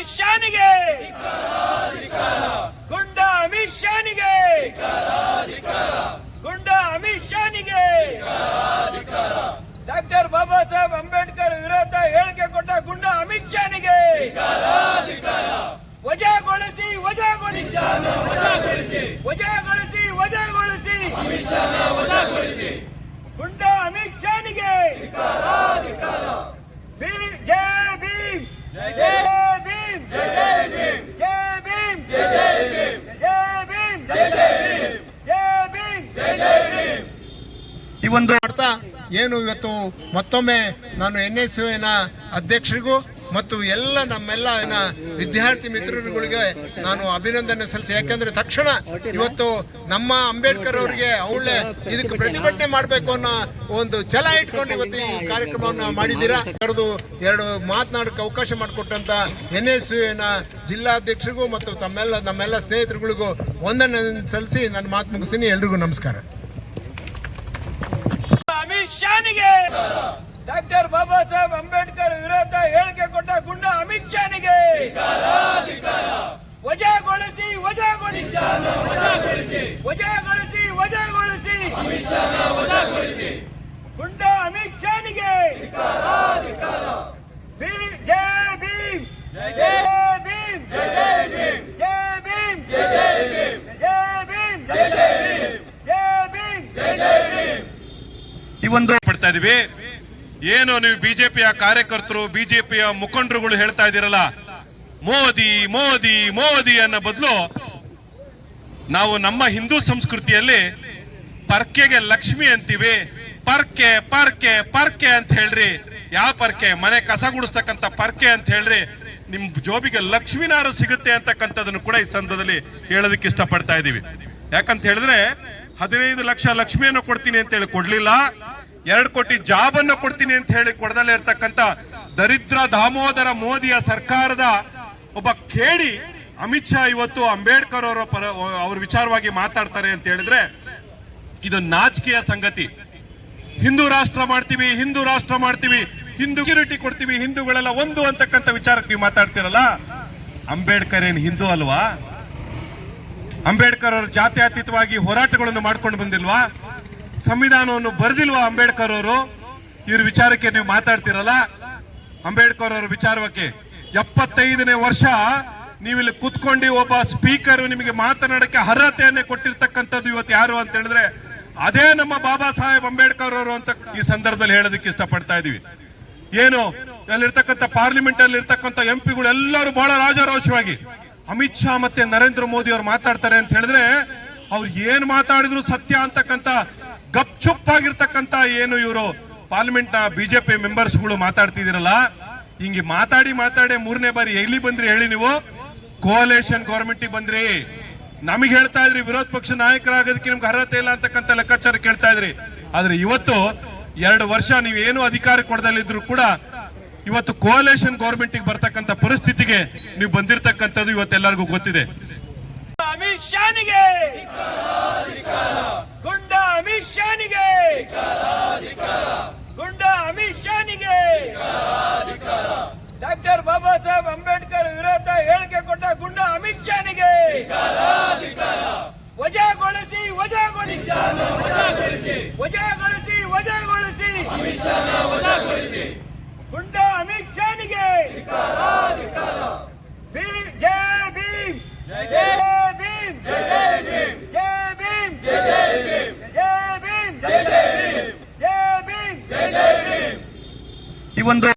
ಅಮಿತ್ ಶಾನಿಗೆ ಗುಂಡ ಅಮಿತ್ ಶಾನಿಗೆ ಗುಂಡ ಅಮಿತ್ ಶಾನಿಗೆ ಡಾಕ್ಟರ್ ಬಾಬಾ ಸಾಹೇಬ್ ಅಂಬೇಡ್ಕರ್ ವಿರೋಧ ಹೇಳಿಕೆ ಕೊಟ್ಟ ಗುಂಡ ಅಮಿತ್ ಶಾನಿಗೆ ವಜಾಗೊಳಿಸಿ ವಜಾಗೊಳಿಸಿ. ವಜಾಗೊಳಿಸಿ ವಜಾಗೊಳಿಸಿ. ಗುಂಡ ಅಮಿತ್ ಶಾನಿಗೆ ಭೀಮ್ ಜೈ ಭೀಮ್. ಜೈ ಭೀಮ್ ಜೈ ಭೀಮ್ ಜೈ ಭೀಮ್ ಜೈ ಭೀಮ್ ಜೈ ಭೀಮ್ ಜೈ ಭೀಮ್ ಜೈ ಭೀಮ್ ಜೈ ಭೀಮ್ ಈ ಒಂದು ಮಾಡ್ತಾ ಏನು ಇವತ್ತು ಮತ್ತೊಮ್ಮೆ ನಾನು ಎನ್ ಎಸ್ ಯು ಎನ ಅಧ್ಯಕ್ಷರಿಗೂ ಮತ್ತು ಎಲ್ಲ ನಮ್ಮೆಲ್ಲ ವಿದ್ಯಾರ್ಥಿ ಮಿತ್ರರುಗಳಿಗೆ ನಾನು ಅಭಿನಂದನೆ ಸಲ್ಲಿಸಿ. ಯಾಕಂದ್ರೆ ತಕ್ಷಣ ಇವತ್ತು ನಮ್ಮ ಅಂಬೇಡ್ಕರ್ ಅವರಿಗೆ ಅವಳೆ ಇದಕ್ಕೆ ಪ್ರತಿಭಟನೆ ಮಾಡಬೇಕು ಅನ್ನೋ ಒಂದು ಛಲ ಇಟ್ಕೊಂಡು ಇವತ್ತು ಈ ಕಾರ್ಯಕ್ರಮವನ್ನು ಮಾಡಿದ್ದೀರಾ? ಕರೆದು ಎರಡು ಮಾತನಾಡಕ್ಕೆ ಅವಕಾಶ ಮಾಡಿಕೊಟ್ಟಂತ ಎನ್ ಎಸ್ ಯುನ ಜಿಲ್ಲಾಧ್ಯಕ್ಷರಿಗೂ ಮತ್ತು ತಮ್ಮೆಲ್ಲ ನಮ್ಮೆಲ್ಲ ಸ್ನೇಹಿತರುಗಳಿಗೂ ಒಂದನ್ನು ಸಲ್ಲಿಸಿ ನನ್ನ ಮಾತು ಮುಗಿಸ್ತೀನಿ. ಎಲ್ರಿಗೂ ನಮಸ್ಕಾರ. ಶಾನಿಗೆ. ಡಾಕ್ಟರ್ ಬಾಬಾ ಸಾಹೇಬ್ ಅಂಬೇಡ್ಕರ್ ವಿರೋಧ ಹೇಳಿಕೆ ಕೊಟ್ಟ ಗುಂಡ ಅಮಿತ್ ಶಾನಿಗೆ. ವಜಾಗೊಳಿಸಿ ವಜಾಗೊಳಿಸಿ. ವಜಾಗೊಳಿಸಿ ವಜಾಗೊಳಿಸಿ. ಗುಂಡ ಒಂದು ಪಡ್ತಾ ಇದೀವಿ. ಏನು ನೀವು ಬಿಜೆಪಿಯ ಕಾರ್ಯಕರ್ತರು, ಬಿಜೆಪಿಯ ಮುಖಂಡರುಗಳು ಹೇಳ್ತಾ ಇದ್ದೀರಲ್ಲ, ಮೋದಿ ಮೋದಿ ಮೋದಿ ಅನ್ನೋ ಬದಲು ನಾವು ನಮ್ಮ ಹಿಂದೂ ಸಂಸ್ಕೃತಿಯಲ್ಲಿ ಪರ್ಕೆಗೆ ಲಕ್ಷ್ಮಿ ಅಂತೀವಿ. ಪರ್ಕೆ ಪರ್ಕೆ ಪರ್ಕೆ ಅಂತ ಹೇಳ್ರಿ. ಯಾವ ಪರ್ಕೆ? ಮನೆ ಕಸ ಗುಡಿಸ್ತಕ್ಕಂಥ ಪರ್ಕೆ ಅಂತ ಹೇಳ್ರಿ. ನಿಮ್ ಜೋಬಿಗೆ ಲಕ್ಷ್ಮಿನಾರು ಸಿಗುತ್ತೆ ಅಂತಕ್ಕಂಥದ್ದನ್ನು ಕೂಡ ಈ ಸಂದರ್ಭದಲ್ಲಿ ಹೇಳೋದಕ್ಕೆ ಇಷ್ಟಪಡ್ತಾ ಇದೀವಿ. ಯಾಕಂತ ಹೇಳಿದ್ರೆ ಹದಿನೈದು ಲಕ್ಷ ಲಕ್ಷ್ಮಿಯನ್ನು ಕೊಡ್ತೀನಿ ಅಂತ ಹೇಳಿ ಕೊಡ್ಲಿಲ್ಲ. ಎರಡು ಕೋಟಿ ಜಾಬ್ ಅನ್ನು ಕೊಡ್ತೀನಿ ಅಂತ ಹೇಳಿ ಕೊಡದಲ್ಲೇ ಇರ್ತಕ್ಕಂಥ ದರಿದ್ರ ದಾಮೋದರ ಮೋದಿಯ ಸರ್ಕಾರದ ಒಬ್ಬ ಕೇಳಿ ಅಮಿತ್ ಶಾ ಇವತ್ತು ಅಂಬೇಡ್ಕರ್ ಅವರ ಪರ ಅವ್ರ ವಿಚಾರವಾಗಿ ಮಾತಾಡ್ತಾರೆ ಅಂತ ಹೇಳಿದ್ರೆ ಇದು ನಾಚಿಕೆಯ ಸಂಗತಿ. ಹಿಂದೂ ರಾಷ್ಟ್ರ ಮಾಡ್ತೀವಿ, ಹಿಂದೂ ರಾಷ್ಟ್ರ ಮಾಡ್ತೀವಿ, ಹಿಂದೂ ಸೆಕ್ಯೂರಿಟಿ ಕೊಡ್ತೀವಿ, ಹಿಂದೂಗಳೆಲ್ಲ ಒಂದು ಅಂತಕ್ಕಂಥ ವಿಚಾರಕ್ಕೆ ನೀವು ಮಾತಾಡ್ತೀರಲ್ಲ? ಅಂಬೇಡ್ಕರ್ ಏನ್ ಹಿಂದೂ ಅಲ್ವಾ? ಅಂಬೇಡ್ಕರ್ ಅವರು ಜಾತ್ಯತೀತವಾಗಿ ಹೋರಾಟಗಳನ್ನು ಮಾಡ್ಕೊಂಡು ಬಂದಿಲ್ವಾ? ಸಂವಿಧಾನವನ್ನು ಬರೆದಿಲ್ವಾ ಅಂಬೇಡ್ಕರ್ ಅವರು? ಇವ್ರ ವಿಚಾರಕ್ಕೆ ನೀವು ಮಾತಾಡ್ತಿರಲ್ಲ? ಅಂಬೇಡ್ಕರ್ ಅವರ ವಿಚಾರಕ್ಕೆ ಎಪ್ಪತ್ತೈದನೇ ವರ್ಷ ನೀವಿಲ್ಲಿ ಕುತ್ಕೊಂಡು ಒಬ್ಬ ಸ್ಪೀಕರ್ ನಿಮಗೆ ಮಾತನಾಡಕ್ಕೆ ಅರ್ಹತೆಯನ್ನೇ ಕೊಟ್ಟಿರ್ತಕ್ಕಂಥದ್ದು ಇವತ್ತು ಯಾರು ಅಂತ ಹೇಳಿದ್ರೆ ಅದೇ ನಮ್ಮ ಬಾಬಾ ಸಾಹೇಬ್ ಅಂಬೇಡ್ಕರ್ ಅವರು ಅಂತ ಈ ಸಂದರ್ಭದಲ್ಲಿ ಹೇಳೋದಕ್ಕೆ ಇಷ್ಟಪಡ್ತಾ ಇದೀವಿ ಏನು, ಅಲ್ಲಿರ್ತಕ್ಕಂಥ ಪಾರ್ಲಿಮೆಂಟ್ ಅಲ್ಲಿ ಇರ್ತಕ್ಕಂಥ ಎಂ ಪಿಗಳು ಎಲ್ಲರೂ ಬಹಳ ರಾಜಾರೋಷವಾಗಿ ಅಮಿತ್ ಶಾ ಮತ್ತೆ ನರೇಂದ್ರ ಮೋದಿ ಅವರು ಮಾತಾಡ್ತಾರೆ ಅಂತ ಹೇಳಿದ್ರೆ ಅವ್ರು ಏನ್ ಮಾತಾಡಿದ್ರು ಸತ್ಯ ಅಂತಕ್ಕಂತ ಗಪ್ ಚುಪ್ ಆಗಿರ್ತಕ್ಕಂಥ ಏನು ಇವರು ಪಾರ್ಲಿಮೆಂಟ್ನ ಬಿಜೆಪಿ ಮೆಂಬರ್ಸ್ಗಳು ಮಾತಾಡ್ತಿದಿರಲ್ಲ ಹಿಂಗೆ ಮಾತಾಡಿ ಮಾತಾಡಿ ಮೂರನೇ ಬಾರಿ ಎಲ್ಲಿ ಬಂದ್ರಿ ಹೇಳಿ ನೀವು? ಕೋಲೇಷನ್ ಗೌರ್ಮೆಂಟ್ ಬಂದ್ರಿ. ನಮಗೆ ಹೇಳ್ತಾ ಇದ್ರಿ, ವಿರೋಧ ಪಕ್ಷ ನಾಯಕರಾಗೋದಕ್ಕೆ ನಿಮ್ಗೆ ಅರ್ಹತೆ ಇಲ್ಲ ಅಂತಕ್ಕಂಥ ಲೆಕ್ಕಾಚಾರ ಕೇಳ್ತಾ ಇದ್ರಿ. ಆದ್ರೆ ಇವತ್ತು ಎರಡು ವರ್ಷ ನೀವೇನು ಅಧಿಕಾರ ಕೊಡದಲ್ಲಿದ್ರು ಕೂಡ ಇವತ್ತು ಕೋಲೇಷನ್ ಗೌರ್ಮೆಂಟ್ ಬರ್ತಕ್ಕಂಥ ಪರಿಸ್ಥಿತಿಗೆ ನೀವು ಬಂದಿರತಕ್ಕಂಥದ್ದು ಇವತ್ತೆಲ್ಲರಿಗೂ ಗೊತ್ತಿದೆ. ಅಮಿತ್ ಶಾನಿಗೆ ಗುಂಡ ಅಮಿತ್ ಶಾನಿಗೆ ಈ ಒಂದು